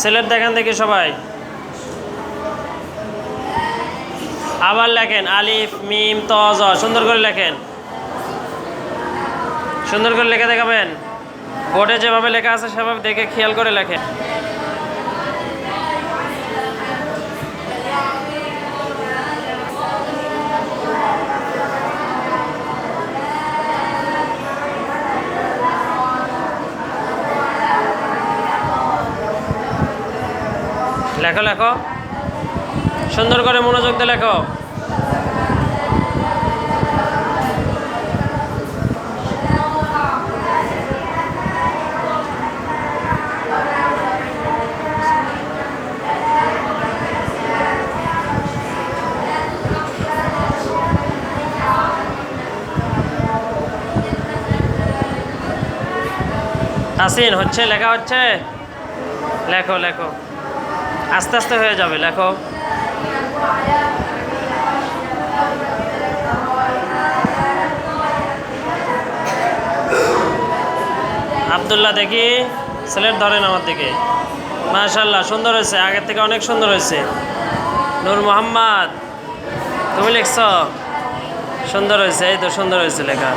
সিলেট দেখেন দেখি সবাই। আবার লেখেন আলিফ, মিম তজ সুন্দর করে লেখেন। সুন্দর করে লেখে দেখাবেন। বোর্ডে যেভাবে লেখা আছে সেভাবে দেখে খেয়াল করে লেখেন। লেখো লেখো। সুন্দর করে মনোযোগ দিয়ে লেখো। আসিন হচ্ছে লেখা হচ্ছে? লেখো লেখো। আস্তে আস্তে হয়ে যাবে, লেখো। আবদুল্লাহ, দেখি। সিলেট ধরেন আমার দিকে। মাশাল্লাহ সুন্দর হয়েছে। আগের থেকে অনেক সুন্দর হয়েছে। নূর মোহাম্মদ, তুমি লিখছ? সুন্দর হয়েছে, এই তো সুন্দর হয়েছে লেখা।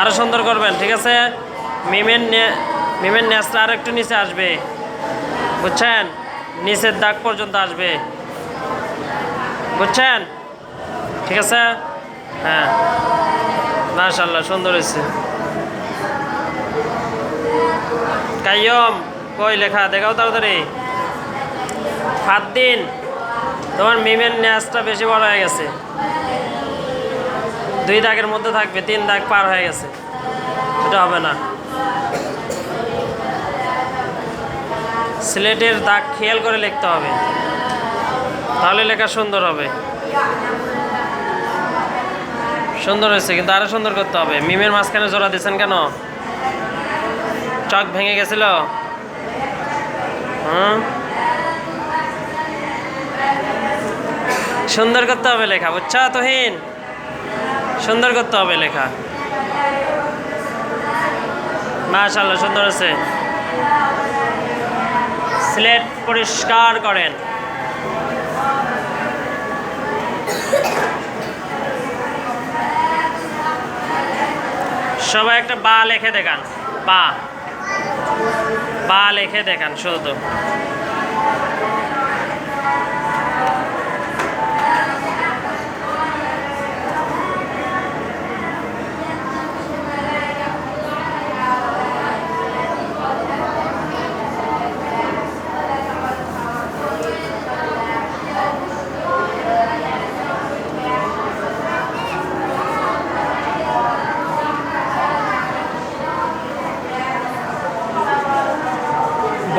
আরও সুন্দর করবেন, ঠিক আছে? মিমের নে- মিমের ন্যাসটা আর একটু নিচে আসবে। বুঝছেন? নিচের দাগ পর্যন্ত আসবে। বুঝছেন? ঠিক আছে? হ্যাঁ। মাশাল্লাহ সুন্দর হয়েছে। কাইয়ম, কই লেখা? দেখাও তাড়াতাড়ি। সাত দিন তোমার মিমের ন্যাসটা বেশি বড় হয়ে গেছে। দুই দাগের মধ্যে থাকবে, তিন দাগ পার হয়ে গেছে। এটা হবে না। স্লেটের দাগ খেয়াল করে লিখতে হবে। তাহলে লেখা সুন্দর হবে। সুন্দর হয়েছে, কিন্তু আরও সুন্দর করতে হবে। মিমের মাঝখানে জোড়া দিয়েছেন কেন? চক ভেঙে গেছিল? হুম? সুন্দর করতে হবে লেখা, বুঝছা তোহিন? সুন্দর করতে হবে লেখা। মাশাল্লাহ সুন্দর আছে স্লেট পরিষ্কার করেন। সবাই একটা বা লেখে দেখান। বা। বা লেখে দেখান শুধু।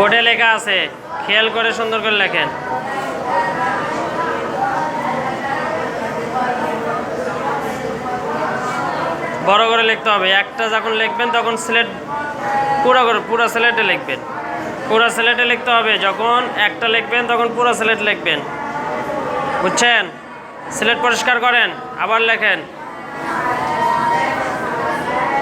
বোর্ডে লেখা আছে, খেয়াল করে সুন্দর করে লেখেন। বড় করে লিখতে হবে, একটা যখন লিখবেন তখন সিলেট, পুরো করে, পুরো সিলেটে লিখবেন। পুরো সিলেটে লিখতে হবে, যখন একটা লিখবেন তখন পুরো সিলেট লিখবেন। বুঝছেন? সিলেট পরিষ্কার করেন, আবার লেখেন।